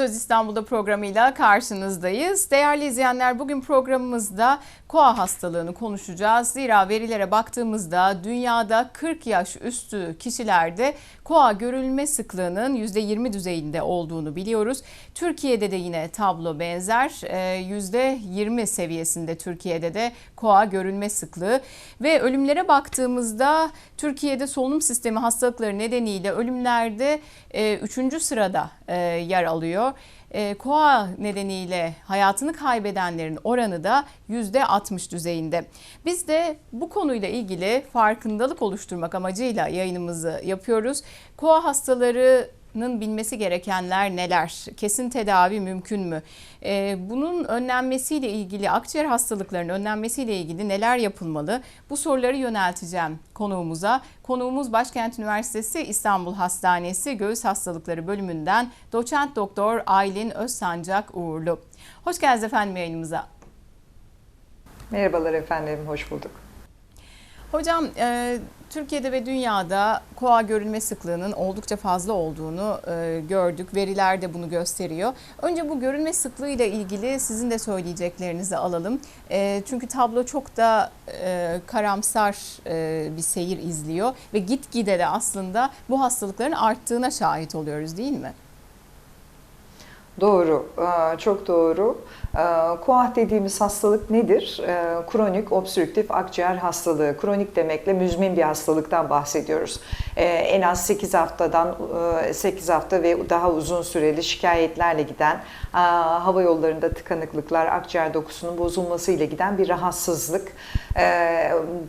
Söz İstanbul'da programıyla karşınızdayız. Değerli izleyenler bugün programımızda koa hastalığını konuşacağız. Zira verilere baktığımızda dünyada 40 yaş üstü kişilerde koa görülme sıklığının %20 düzeyinde olduğunu biliyoruz. Türkiye'de de yine tablo benzer. Ee, %20 seviyesinde Türkiye'de de koa görülme sıklığı ve ölümlere baktığımızda Türkiye'de solunum sistemi hastalıkları nedeniyle ölümlerde 3. sırada e, yer alıyor. E, koa nedeniyle hayatını kaybedenlerin oranı da %60 düzeyinde. Biz de bu konuyla ilgili farkındalık oluşturmak amacıyla yayınımızı yapıyoruz. Koa hastaları bilmesi gerekenler neler? Kesin tedavi mümkün mü? Ee, bunun önlenmesiyle ilgili, akciğer hastalıklarının önlenmesiyle ilgili neler yapılmalı? Bu soruları yönelteceğim konuğumuza. Konuğumuz Başkent Üniversitesi İstanbul Hastanesi Göğüs Hastalıkları bölümünden doçent doktor Aylin Özsancak Uğurlu. Hoş geldiniz efendim yayınımıza. Merhabalar efendim, hoş bulduk. Hocam, e, Türkiye'de ve dünyada koa görülme sıklığının oldukça fazla olduğunu e, gördük. Veriler de bunu gösteriyor. Önce bu görülme sıklığıyla ilgili sizin de söyleyeceklerinizi alalım. E, çünkü tablo çok da e, karamsar e, bir seyir izliyor ve gitgide de aslında bu hastalıkların arttığına şahit oluyoruz değil mi? Doğru, çok doğru. KOAH dediğimiz hastalık nedir? E, kronik obstrüktif akciğer hastalığı. Kronik demekle müzmin bir hastalıktan bahsediyoruz. E, en az 8 haftadan 8 hafta ve daha uzun süreli şikayetlerle giden, hava yollarında tıkanıklıklar, akciğer dokusunun bozulmasıyla giden bir rahatsızlık.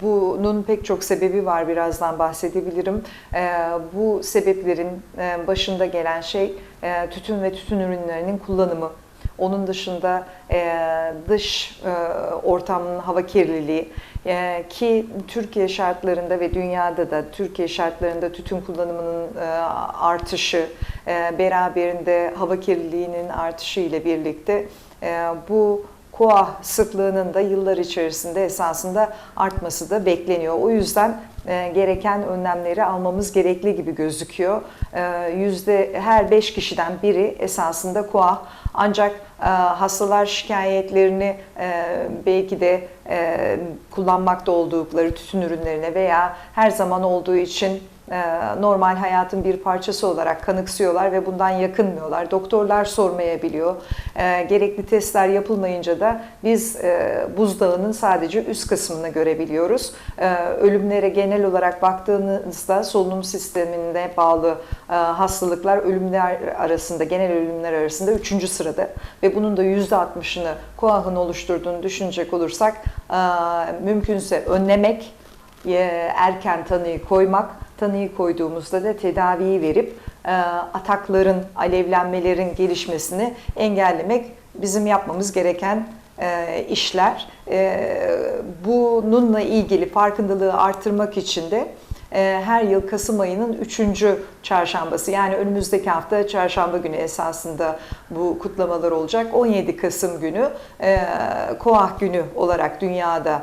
Bunun pek çok sebebi var, birazdan bahsedebilirim. Bu sebeplerin başında gelen şey tütün ve tütün ürünlerinin kullanımı. Onun dışında dış ortamın hava kirliliği ki Türkiye şartlarında ve dünyada da Türkiye şartlarında tütün kullanımının artışı beraberinde hava kirliliğinin artışı ile birlikte bu koa sıklığının da yıllar içerisinde esasında artması da bekleniyor. O yüzden e, gereken önlemleri almamız gerekli gibi gözüküyor. E, yüzde her beş kişiden biri esasında koa ancak e, hastalar şikayetlerini e, belki de e, kullanmakta oldukları tütün ürünlerine veya her zaman olduğu için normal hayatın bir parçası olarak kanıksıyorlar ve bundan yakınmıyorlar. Doktorlar sormayabiliyor. E, gerekli testler yapılmayınca da biz e, buzdağının sadece üst kısmını görebiliyoruz. Ölümlere genel olarak baktığınızda solunum sistemine bağlı hastalıklar ölümler arasında, genel ölümler arasında 3. sırada ve bunun da %60'ını koahın oluşturduğunu düşünecek olursak mümkünse önlemek, erken tanıyı koymak tanıyı koyduğumuzda da tedaviyi verip e, atakların, alevlenmelerin gelişmesini engellemek bizim yapmamız gereken e, işler. E, bununla ilgili farkındalığı artırmak için de her yıl Kasım ayının 3. çarşambası yani önümüzdeki hafta çarşamba günü esasında bu kutlamalar olacak. 17 Kasım günü Koah günü olarak dünyada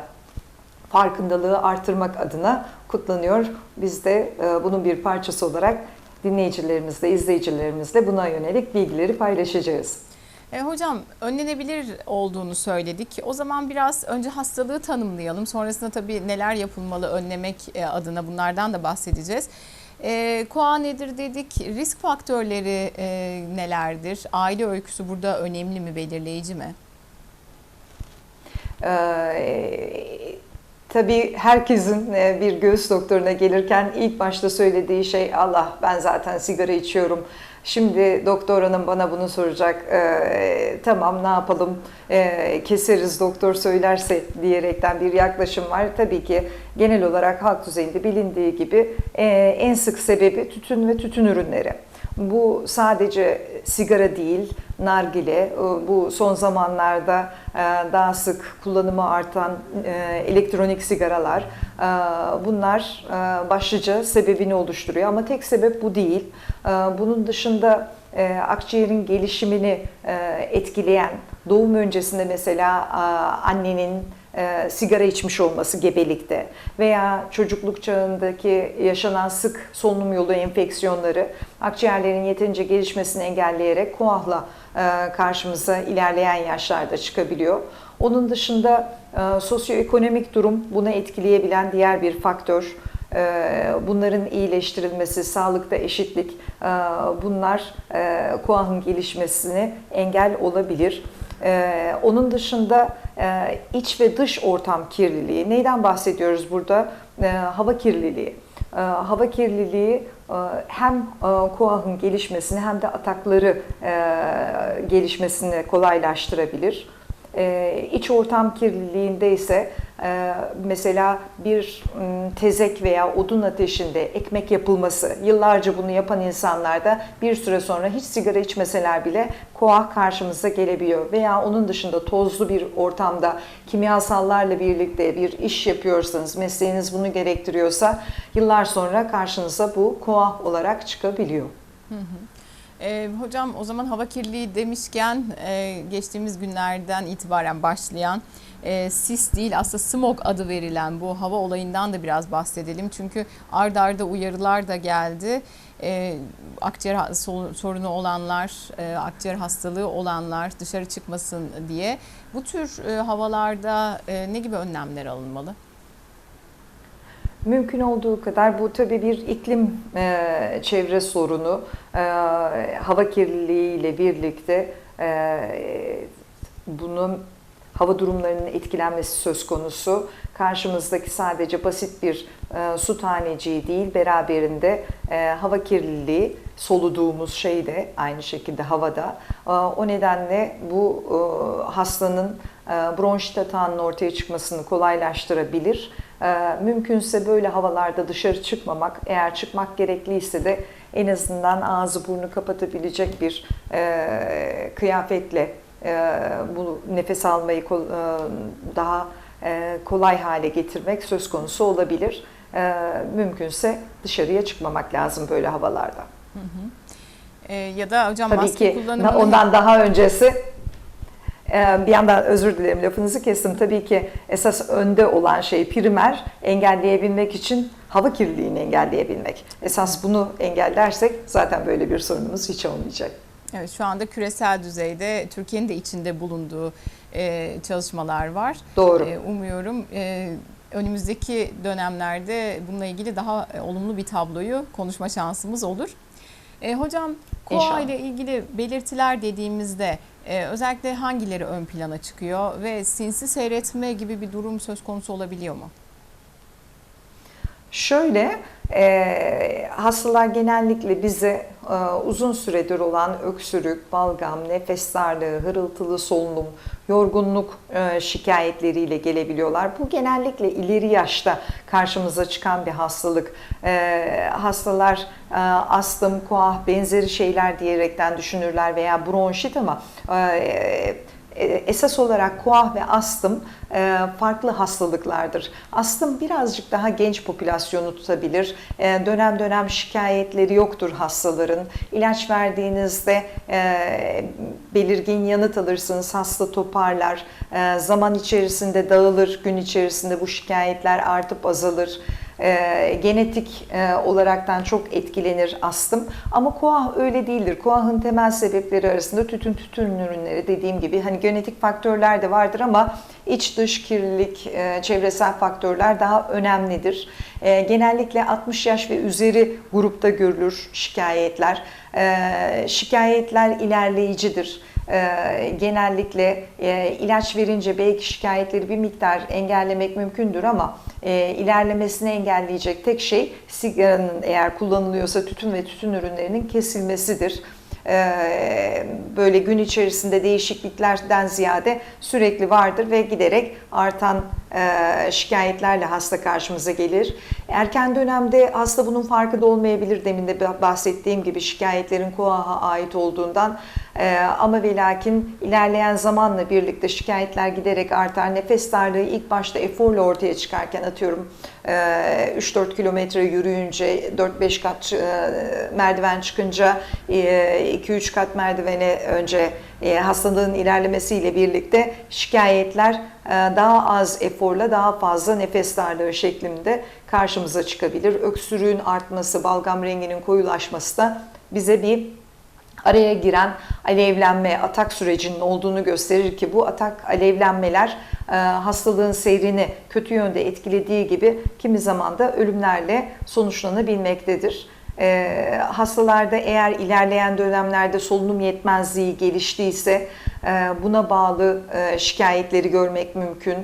farkındalığı artırmak adına kutlanıyor. Biz de e, bunun bir parçası olarak dinleyicilerimizle, izleyicilerimizle buna yönelik bilgileri paylaşacağız. E, hocam önlenebilir olduğunu söyledik. O zaman biraz önce hastalığı tanımlayalım. Sonrasında tabii neler yapılmalı önlemek e, adına bunlardan da bahsedeceğiz. E, KOA nedir dedik, risk faktörleri e, nelerdir? Aile öyküsü burada önemli mi, belirleyici mi? Ee, Tabii herkesin e, bir göğüs doktoruna gelirken ilk başta söylediği şey Allah ben zaten sigara içiyorum. Şimdi doktor hanım bana bunu soracak. E, tamam ne yapalım e, keseriz doktor söylerse diyerekten bir yaklaşım var. Tabii ki genel olarak halk düzeyinde bilindiği gibi e, en sık sebebi tütün ve tütün ürünleri. Bu sadece sigara değil, nargile, e, bu son zamanlarda e, daha sık kullanımı artan e, elektronik sigaralar. Bunlar başlıca sebebini oluşturuyor ama tek sebep bu değil. Bunun dışında akciğerin gelişimini etkileyen doğum öncesinde mesela annenin sigara içmiş olması gebelikte veya çocukluk çağındaki yaşanan sık solunum yolu enfeksiyonları akciğerlerin yeterince gelişmesini engelleyerek koahla e, karşımıza ilerleyen yaşlarda çıkabiliyor. Onun dışında e, sosyoekonomik durum buna etkileyebilen diğer bir faktör. E, bunların iyileştirilmesi, sağlıkta eşitlik bunlar koahın gelişmesine engel olabilir. Onun dışında iç ve dış ortam kirliliği. Neyden bahsediyoruz burada? Hava kirliliği. Hava kirliliği hem e, koahın gelişmesini hem de atakları e, gelişmesini kolaylaştırabilir. Ee, iç ortam kirliliğinde ise mesela bir tezek veya odun ateşinde ekmek yapılması, yıllarca bunu yapan insanlarda bir süre sonra hiç sigara içmeseler bile koah karşımıza gelebiliyor. Veya onun dışında tozlu bir ortamda kimyasallarla birlikte bir iş yapıyorsanız, mesleğiniz bunu gerektiriyorsa yıllar sonra karşınıza bu koah olarak çıkabiliyor. E, hocam o zaman hava kirliliği demişken e, geçtiğimiz günlerden itibaren başlayan e, sis değil aslında smog adı verilen bu hava olayından da biraz bahsedelim. Çünkü ard arda uyarılar da geldi. E, akciğer sorunu olanlar, e, akciğer hastalığı olanlar dışarı çıkmasın diye. Bu tür e, havalarda e, ne gibi önlemler alınmalı? Mümkün olduğu kadar bu tabii bir iklim e, çevre sorunu, e, hava kirliliği ile birlikte e, bunun hava durumlarının etkilenmesi söz konusu. Karşımızdaki sadece basit bir e, su taneciği değil, beraberinde e, hava kirliliği, soluduğumuz şey de aynı şekilde havada. E, o nedenle bu e, hastanın e, bronşit atağının ortaya çıkmasını kolaylaştırabilir. E, mümkünse böyle havalarda dışarı çıkmamak, eğer çıkmak gerekliyse de en azından ağzı burnu kapatabilecek bir e, kıyafetle bu nefes almayı e, daha e, kolay hale getirmek söz konusu olabilir. E, mümkünse dışarıya çıkmamak lazım böyle havalarda. E, ya da hocam Tabii maske ki ondan daha öncesi e, bir yandan özür dilerim lafınızı kestim. Tabii ki esas önde olan şey primer engelleyebilmek için hava kirliliğini engelleyebilmek. Esas bunu engellersek zaten böyle bir sorunumuz hiç olmayacak. Evet şu anda küresel düzeyde Türkiye'nin de içinde bulunduğu e, çalışmalar var. Doğru. E, umuyorum e, önümüzdeki dönemlerde bununla ilgili daha e, olumlu bir tabloyu konuşma şansımız olur. E, hocam KOA İnşallah. ile ilgili belirtiler dediğimizde e, özellikle hangileri ön plana çıkıyor ve sinsi seyretme gibi bir durum söz konusu olabiliyor mu? Şöyle, e, hastalar genellikle bize e, uzun süredir olan öksürük, balgam, nefes darlığı, hırıltılı solunum, yorgunluk e, şikayetleriyle gelebiliyorlar. Bu genellikle ileri yaşta karşımıza çıkan bir hastalık. E, hastalar e, astım, koah benzeri şeyler diyerekten düşünürler veya bronşit ama e, esas olarak koah ve astım e, farklı hastalıklardır. Astım birazcık daha genç popülasyonu tutabilir. E, Dönem dönem şikayetleri yoktur hastaların. İlaç verdiğinizde e, belirgin yanıt alırsınız, hasta toparlar. Zaman içerisinde dağılır, gün içerisinde bu şikayetler artıp azalır. E, genetik e, olaraktan çok etkilenir astım. Ama koah öyle değildir. Koahın temel sebepleri arasında tütün tütün ürünleri dediğim gibi hani genetik faktörler de vardır ama iç dış kirlilik, e, çevresel faktörler daha önemlidir. E, genellikle 60 yaş ve üzeri grupta görülür şikayetler. E, şikayetler ilerleyicidir. E, genellikle e, ilaç verince belki şikayetleri bir miktar engellemek mümkündür ama e, ilerlemesini engelleyecek tek şey sigaranın eğer kullanılıyorsa tütün ve tütün ürünlerinin kesilmesidir. E, böyle gün içerisinde değişikliklerden ziyade sürekli vardır ve giderek artan e, şikayetlerle hasta karşımıza gelir. Erken dönemde hasta bunun farkında olmayabilir demin de bahsettiğim gibi şikayetlerin koaha ait olduğundan ama ve lakin ilerleyen zamanla birlikte şikayetler giderek artar. Nefes darlığı ilk başta eforla ortaya çıkarken atıyorum e, 3-4 kilometre yürüyünce 4-5 kat e, merdiven çıkınca e, 2-3 kat merdivene önce e, hastalığın ilerlemesiyle birlikte şikayetler e, daha az eforla daha fazla nefes darlığı şeklinde karşımıza çıkabilir. Öksürüğün artması, balgam renginin koyulaşması da bize bir araya giren alevlenme, atak sürecinin olduğunu gösterir ki bu atak alevlenmeler e, hastalığın seyrini kötü yönde etkilediği gibi kimi zaman da ölümlerle sonuçlanabilmektedir. E, hastalarda eğer ilerleyen dönemlerde solunum yetmezliği geliştiyse e, buna bağlı şikayetleri görmek mümkün.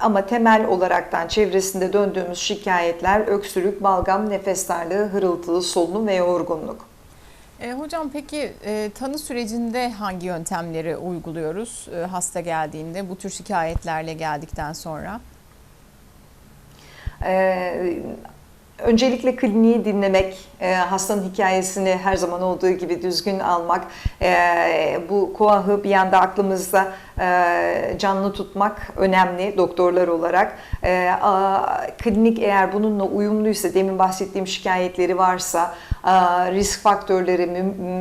Ama temel olaraktan çevresinde döndüğümüz şikayetler öksürük, balgam, nefes darlığı, hırıltılı solunum ve yorgunluk. E, hocam peki e, tanı sürecinde hangi yöntemleri uyguluyoruz e, hasta geldiğinde bu tür şikayetlerle geldikten sonra? Ee, öncelikle kliniği dinlemek, e, hastanın hikayesini her zaman olduğu gibi düzgün almak, e, bu koahı bir yanda aklımızda e, canlı tutmak önemli doktorlar olarak. E, klinik eğer bununla uyumluysa, demin bahsettiğim şikayetleri varsa, a, risk faktörleri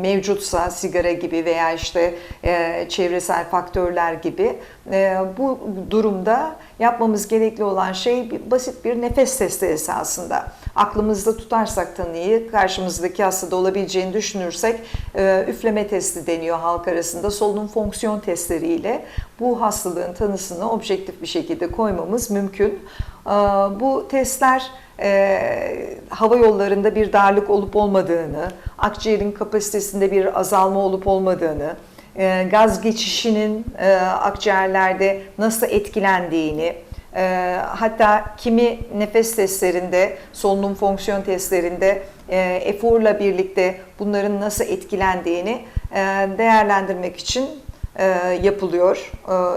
mevcutsa sigara gibi veya işte e, çevresel faktörler gibi e, bu durumda yapmamız gerekli olan şey basit bir nefes testi esasında. Aklımızda tutarsak tanıyı karşımızdaki hastada olabileceğini düşünürsek e, üfleme testi deniyor halk arasında solunum fonksiyon testleriyle bu hastalığın tanısını objektif bir şekilde koymamız mümkün. E, bu testler e, hava yollarında bir darlık olup olmadığını, akciğerin kapasitesinde bir azalma olup olmadığını, e, gaz geçişinin e, akciğerlerde nasıl etkilendiğini, hatta kimi nefes testlerinde, solunum fonksiyon testlerinde eforla birlikte bunların nasıl etkilendiğini değerlendirmek için e, yapılıyor.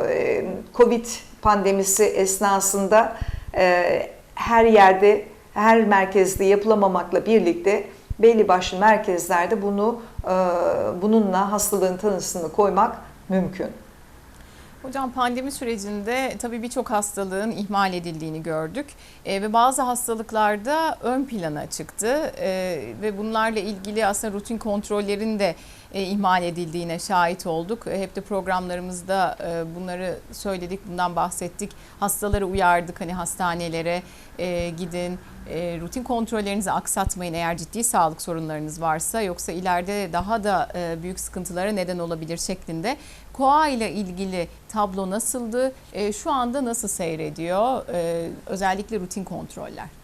E, Covid pandemisi esnasında e, her yerde, her merkezde yapılamamakla birlikte belli başlı merkezlerde bunu e, bununla hastalığın tanısını koymak mümkün. Hocam pandemi sürecinde tabii birçok hastalığın ihmal edildiğini gördük E, ve bazı hastalıklarda ön plana çıktı E, ve bunlarla ilgili aslında rutin kontrollerin de e, ihmal edildiğine şahit olduk. E, hep de programlarımızda e, bunları söyledik, bundan bahsettik. Hastaları uyardık hani hastanelere e, gidin, e, rutin kontrollerinizi aksatmayın eğer ciddi sağlık sorunlarınız varsa yoksa ileride daha da e, büyük sıkıntılara neden olabilir şeklinde. Koa ile ilgili tablo nasıldı? E, şu anda nasıl seyrediyor? E, özellikle rutin kontroller.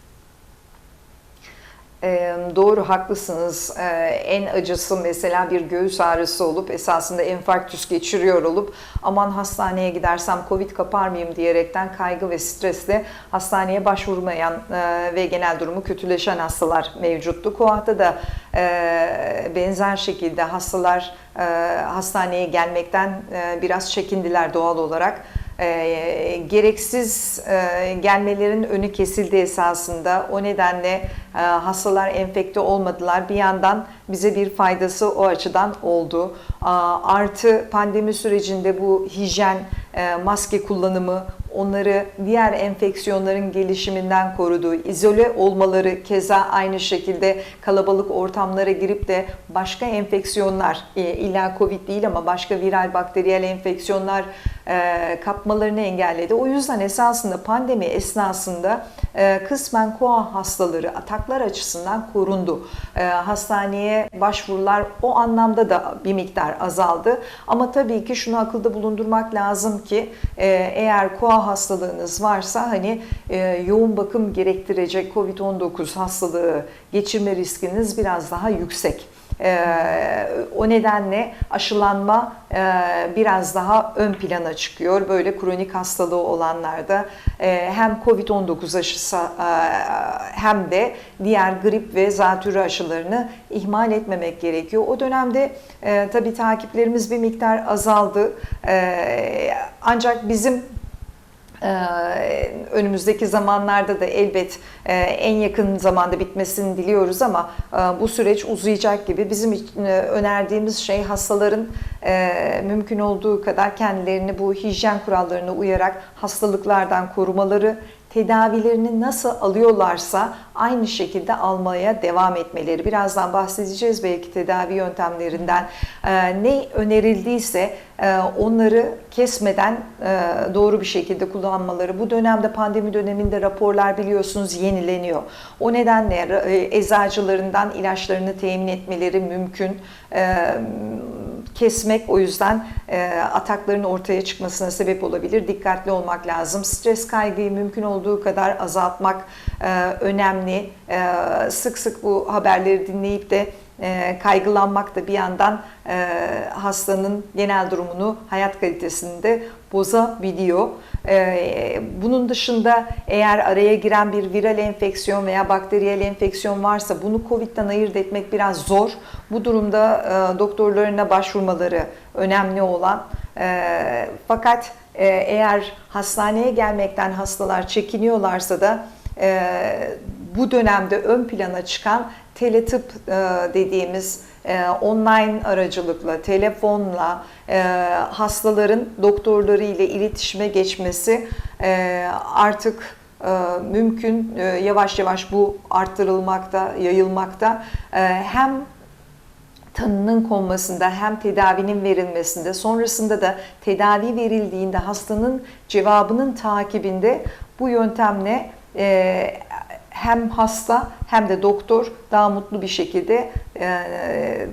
Ee, doğru haklısınız. Ee, en acısı mesela bir göğüs ağrısı olup esasında enfarktüs geçiriyor olup aman hastaneye gidersem Covid kapar mıyım diyerekten kaygı ve stresle hastaneye başvurmayan e, ve genel durumu kötüleşen hastalar mevcuttu. Koah'ta da e, benzer şekilde hastalar e, hastaneye gelmekten e, biraz çekindiler doğal olarak. E, gereksiz e, gelmelerin önü kesildi esasında. O nedenle e, hastalar enfekte olmadılar. Bir yandan bize bir faydası o açıdan oldu. Artı pandemi sürecinde bu hijyen, e, maske kullanımı onları diğer enfeksiyonların gelişiminden korudu. İzole olmaları keza aynı şekilde kalabalık ortamlara girip de başka enfeksiyonlar, e, illa Covid değil ama başka viral bakteriyel enfeksiyonlar e, kapmalarını engelledi. O yüzden esasında pandemi esnasında kısmen koa hastaları ataklar açısından korundu. E, hastaneye başvurular o anlamda da bir miktar azaldı. Ama tabii ki şunu akılda bulundurmak lazım ki e, eğer koa hastalığınız varsa hani e, yoğun bakım gerektirecek COVID-19 hastalığı geçirme riskiniz biraz daha yüksek. Ee, o nedenle aşılanma e, biraz daha ön plana çıkıyor. Böyle kronik hastalığı olanlarda e, hem COVID-19 aşısı e, hem de diğer grip ve zatürre aşılarını ihmal etmemek gerekiyor. O dönemde tabii takiplerimiz bir miktar azaldı. Ancak bizim önümüzdeki zamanlarda da elbet e, en yakın zamanda bitmesini diliyoruz ama e, bu süreç uzayacak gibi. Bizim e, önerdiğimiz şey hastaların mümkün olduğu kadar kendilerini bu hijyen kurallarına uyarak hastalıklardan korumaları tedavilerini nasıl alıyorlarsa aynı şekilde almaya devam etmeleri. Birazdan bahsedeceğiz belki tedavi yöntemlerinden. Ee, ne önerildiyse e, onları kesmeden e, doğru bir şekilde kullanmaları. Bu dönemde pandemi döneminde raporlar biliyorsunuz yenileniyor. O nedenle e, eczacılarından ilaçlarını temin etmeleri mümkün. Kesmek o yüzden e, atakların ortaya çıkmasına sebep olabilir. Dikkatli olmak lazım. Stres kaygıyı mümkün olduğu kadar azaltmak e, önemli. E, sık sık bu haberleri dinleyip de e, kaygılanmak da bir yandan e, hastanın genel durumunu, hayat kalitesini de bozabiliyor. E, bunun dışında eğer araya giren bir viral enfeksiyon veya bakteriyel enfeksiyon varsa bunu COVID'den ayırt etmek biraz zor. Bu durumda e, doktorlarına başvurmaları önemli olan. E, fakat e, eğer hastaneye gelmekten hastalar çekiniyorlarsa da bu dönemde ön plana çıkan teletıp e, dediğimiz e, online aracılıkla, telefonla e, hastaların doktorları ile iletişime geçmesi artık mümkün. Yavaş yavaş bu arttırılmakta, yayılmakta. Hem tanının konmasında hem tedavinin verilmesinde sonrasında da tedavi verildiğinde hastanın cevabının takibinde bu yöntemle hem hasta hem de doktor daha mutlu bir şekilde e,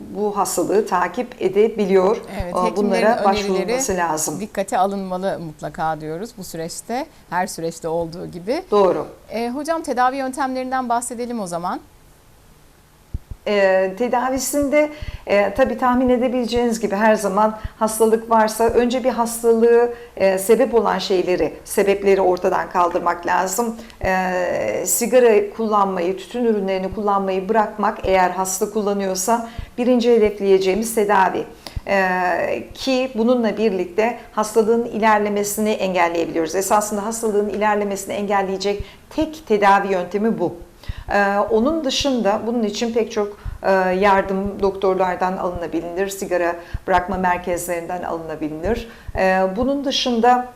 bu hastalığı takip edebiliyor. Evet, Bunlara başvurulması lazım. Dikkate alınmalı mutlaka diyoruz bu süreçte. Her süreçte olduğu gibi. Doğru. E, hocam tedavi yöntemlerinden bahsedelim o zaman. E, tedavisinde e, tabii tahmin edebileceğiniz gibi her zaman hastalık varsa önce bir hastalığı e, sebep olan şeyleri, sebepleri ortadan kaldırmak lazım. E, sigara kullanmayı, tütün ürünlerini kullanmayı bırakmak eğer hasta kullanıyorsa birinci hedefleyeceğimiz tedavi. Ee, ki bununla birlikte hastalığın ilerlemesini engelleyebiliyoruz. Esasında hastalığın ilerlemesini engelleyecek tek tedavi yöntemi bu. Ee, onun dışında bunun için pek çok e, yardım doktorlardan alınabilir, sigara bırakma merkezlerinden alınabilir. Ee, bunun dışında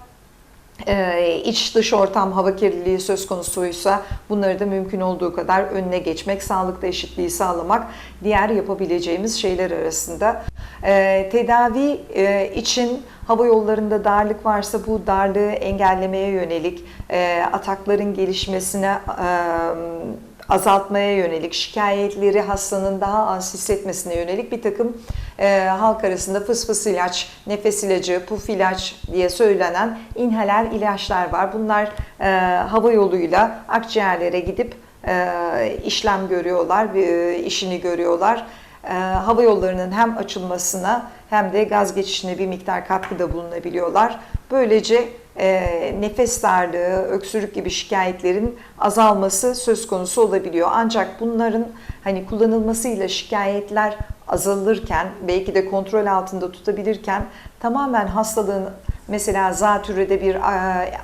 e, iç dış ortam hava kirliliği söz konusuysa bunları da mümkün olduğu kadar önüne geçmek, sağlıkta eşitliği sağlamak diğer yapabileceğimiz şeyler arasında. E, tedavi e, için hava yollarında darlık varsa bu darlığı engellemeye yönelik e, atakların gelişmesine e, azaltmaya yönelik, şikayetleri hastanın daha az hissetmesine yönelik bir takım e, halk arasında fıs fıs ilaç, nefes ilacı, puf ilaç diye söylenen inhaler ilaçlar var. Bunlar e, hava yoluyla akciğerlere gidip e, işlem görüyorlar, e, işini görüyorlar. E, hava yollarının hem açılmasına hem de gaz geçişine bir miktar katkıda bulunabiliyorlar. Böylece e, nefes darlığı, öksürük gibi şikayetlerin azalması söz konusu olabiliyor. Ancak bunların hani kullanılmasıyla şikayetler azalırken, belki de kontrol altında tutabilirken tamamen hastalığın mesela zatürrede bir e,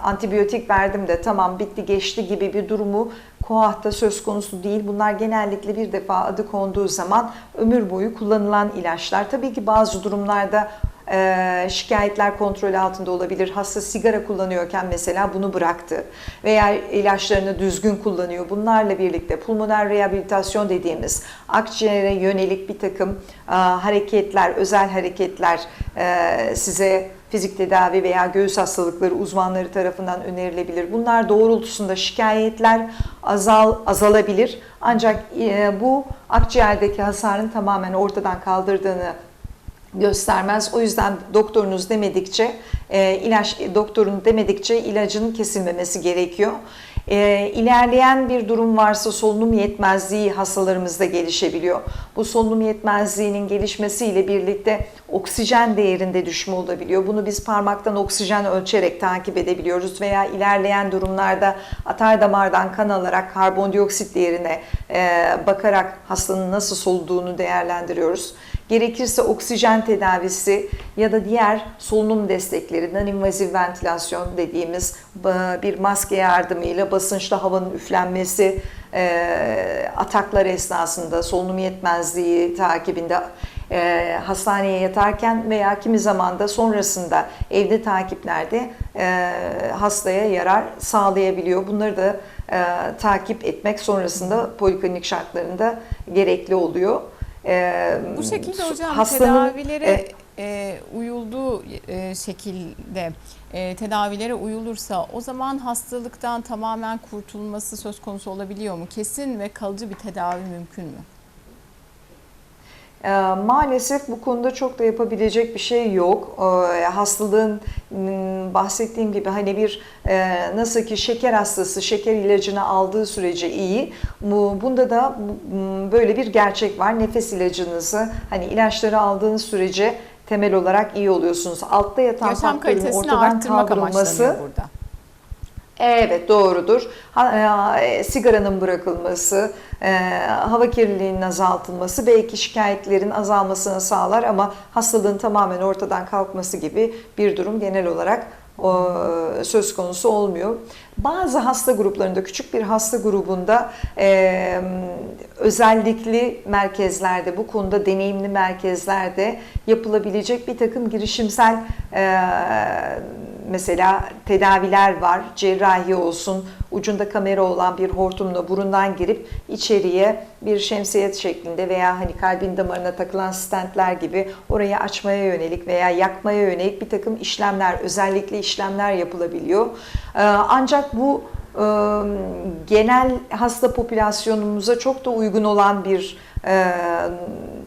antibiyotik verdim de tamam bitti geçti gibi bir durumu koahta söz konusu değil. Bunlar genellikle bir defa adı konduğu zaman ömür boyu kullanılan ilaçlar. Tabii ki bazı durumlarda e, şikayetler kontrol altında olabilir. Hasta sigara kullanıyorken mesela bunu bıraktı veya ilaçlarını düzgün kullanıyor. Bunlarla birlikte pulmoner rehabilitasyon dediğimiz akciğere yönelik bir takım e, hareketler, özel hareketler e, size fizik tedavi veya göğüs hastalıkları uzmanları tarafından önerilebilir. Bunlar doğrultusunda şikayetler azal azalabilir. Ancak e, bu akciğerdeki hasarın tamamen ortadan kaldırdığını göstermez. O yüzden doktorunuz demedikçe e, ilaç doktorun demedikçe ilacın kesilmemesi gerekiyor. E, ilerleyen bir durum varsa solunum yetmezliği hastalarımızda gelişebiliyor. Bu solunum yetmezliğinin gelişmesiyle birlikte oksijen değerinde düşme olabiliyor. Bunu biz parmaktan oksijen ölçerek takip edebiliyoruz veya ilerleyen durumlarda atar damardan kan alarak karbondioksit değerine e, bakarak hastanın nasıl soluduğunu değerlendiriyoruz. Gerekirse oksijen tedavisi ya da diğer solunum destekleri, non-invasive ventilasyon dediğimiz bir maske yardımıyla basınçlı havanın üflenmesi, ataklar esnasında solunum yetmezliği takibinde e, hastaneye yatarken veya kimi zaman da sonrasında evde takiplerde e, hastaya yarar sağlayabiliyor. Bunları da e, takip etmek sonrasında poliklinik şartlarında gerekli oluyor. E, Bu şekilde hocam hastanın, tedavilere e, e, uyulduğu e, şekilde e, tedavilere uyulursa o zaman hastalıktan tamamen kurtulması söz konusu olabiliyor mu? Kesin ve kalıcı bir tedavi mümkün mü? Ee, Maalesef bu konuda çok da yapabilecek bir şey yok. Ee, Hastalığın m, bahsettiğim gibi hani bir e, nasıl ki şeker hastası şeker ilacını aldığı sürece iyi. Bu- Bunda da m, böyle bir gerçek var. Nefes ilacınızı hani ilaçları aldığınız sürece temel olarak iyi oluyorsunuz. Altta yatan Yaşam faktörün ortadan kaldırılması burada. Evet doğrudur. Ha- e, sigaranın bırakılması, e, hava kirliliğinin azaltılması belki şikayetlerin azalmasını sağlar ama hastalığın tamamen ortadan kalkması gibi bir durum genel olarak söz konusu olmuyor. Bazı hasta gruplarında, küçük bir hasta grubunda e, özellikli merkezlerde, bu konuda deneyimli merkezlerde yapılabilecek bir takım girişimsel e, mesela tedaviler var. Cerrahi olsun, ucunda kamera olan bir hortumla burundan girip içeriye bir şemsiyet şeklinde veya hani kalbin damarına takılan stentler gibi orayı açmaya yönelik veya yakmaya yönelik bir takım işlemler, özellikle işlemler yapılabiliyor. Ee, Ancak bu genel hasta popülasyonumuza çok da uygun olan bir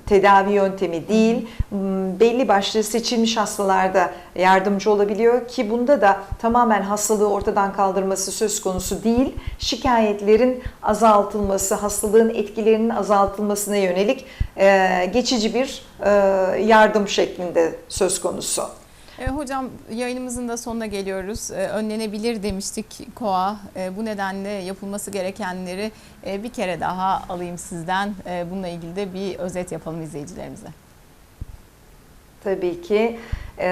tedavi yöntemi değil. Belli başlı seçilmiş hastalarda yardımcı olabiliyor ki bunda da tamamen hastalığı ortadan kaldırması söz konusu değil. Şikayetlerin azaltılması, hastalığın etkilerinin azaltılmasına yönelik geçici bir yardım şeklinde söz konusu. E, hocam yayınımızın da sonuna geliyoruz. E, önlenebilir demiştik KOA. E, bu nedenle yapılması gerekenleri e, bir kere daha alayım sizden. E, bununla ilgili de bir özet yapalım izleyicilerimize. Tabii ki e,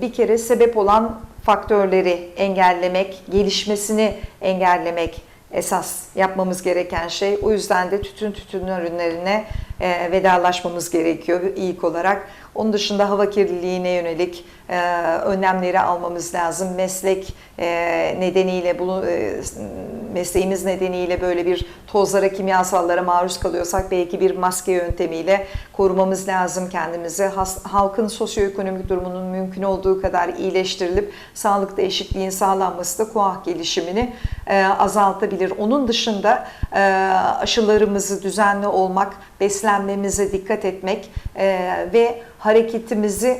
bir kere sebep olan faktörleri engellemek, gelişmesini engellemek esas yapmamız gereken şey. O yüzden de tütün tütün ürünlerine e, vedalaşmamız gerekiyor ilk olarak. Onun dışında hava kirliliğine yönelik e, önlemleri almamız lazım. Meslek e, nedeniyle, bunu e, mesleğimiz nedeniyle böyle bir tozlara, kimyasallara maruz kalıyorsak belki bir maske yöntemiyle korumamız lazım kendimizi. Has, halkın sosyoekonomik durumunun mümkün olduğu kadar iyileştirilip sağlıkta eşitliğin sağlanması da kuah gelişimini e, azaltabilir. Onun dışında e, aşılarımızı düzenli olmak, beslenmemize dikkat etmek e, ve hareketimizi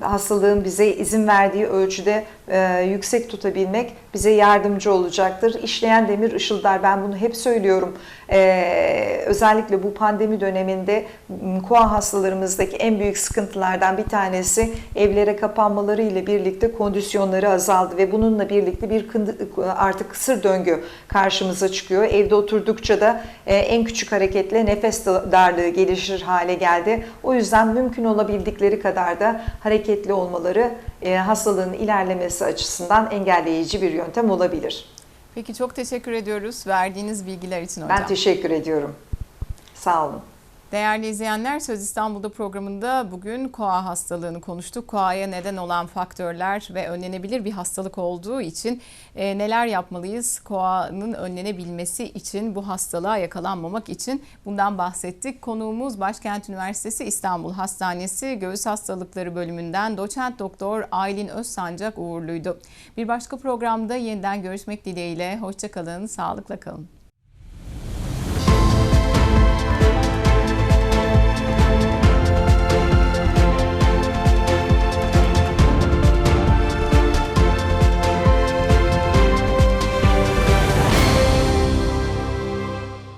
hastalığın bize izin verdiği ölçüde e, yüksek tutabilmek bize yardımcı olacaktır. İşleyen demir ışıldar. Ben bunu hep söylüyorum. E, özellikle bu pandemi döneminde koa hastalarımızdaki en büyük sıkıntılardan bir tanesi evlere kapanmaları ile birlikte kondisyonları azaldı ve bununla birlikte bir artık kısır döngü karşımıza çıkıyor. Evde oturdukça da e, en küçük hareketle nefes darlığı gelişir hale geldi. O yüzden mümkün olabildikleri kadar da hareketli olmaları e, hastalığın ilerlemesi açısından engelleyici bir yöntem olabilir. Peki çok teşekkür ediyoruz verdiğiniz bilgiler için hocam. Ben teşekkür ediyorum. Sağ olun. Değerli izleyenler Söz İstanbul'da programında bugün koa hastalığını konuştuk. Koa'ya neden olan faktörler ve önlenebilir bir hastalık olduğu için e, neler yapmalıyız? Koa'nın önlenebilmesi için bu hastalığa yakalanmamak için bundan bahsettik. Konuğumuz Başkent Üniversitesi İstanbul Hastanesi Göğüs Hastalıkları bölümünden doçent doktor Aylin Özsancak uğurluydu. Bir başka programda yeniden görüşmek dileğiyle. Hoşçakalın, sağlıkla kalın.